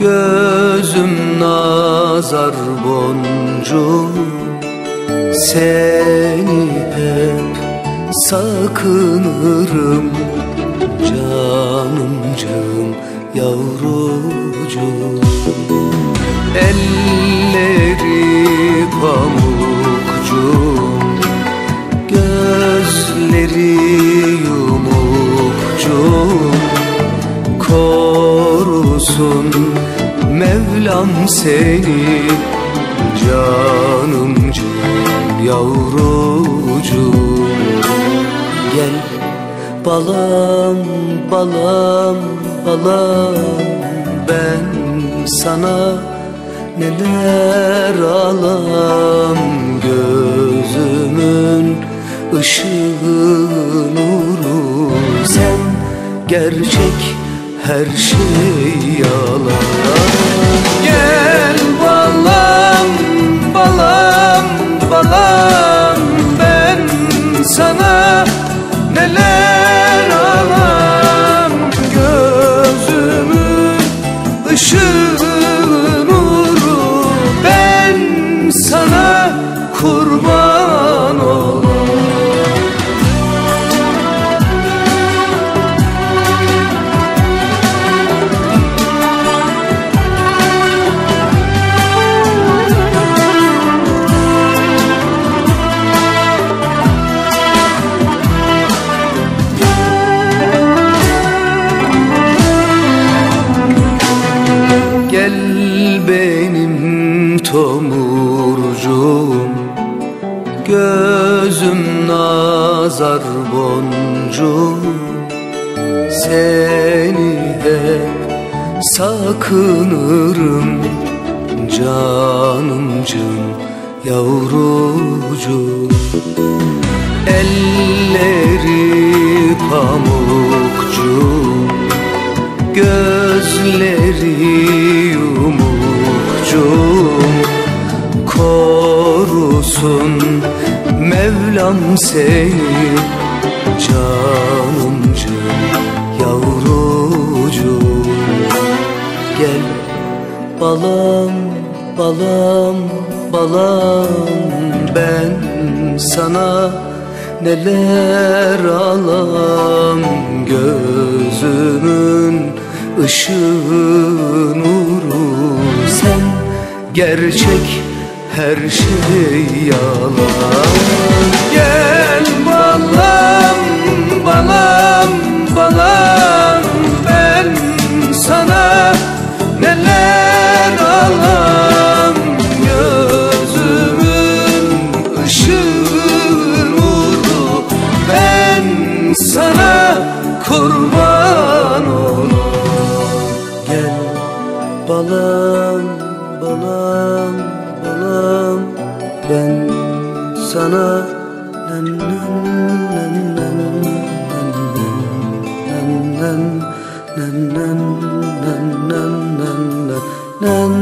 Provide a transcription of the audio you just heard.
Gözüm nazar boncuğum Seni hep sakınırım Canımcığım yavrucuğum. Elleri korusun Mevlam seni canımcım yavrucuğum. Gel balam balam balam ben sana neler alam. Gözümün ışığı nuru sen gerçek her şey yalan. Gel Gözüm nazar boncuğum Seni hep sakınırım Canımcım yavrucuğum. Elleri pamukcuğum Korusun Mevlam seni Canımcım yavrucuğum Gel balam balam balam Ben sana neler alam. Gözümün ışığı nuru Sen gerçek her şey yalan. Gel balam balam balam ben sana neler alam. Gözümün ışığı nuru ben sana kurban olam Gel balam balam sana nan nan nan nan nan nan nan nan nan nan nan nan nan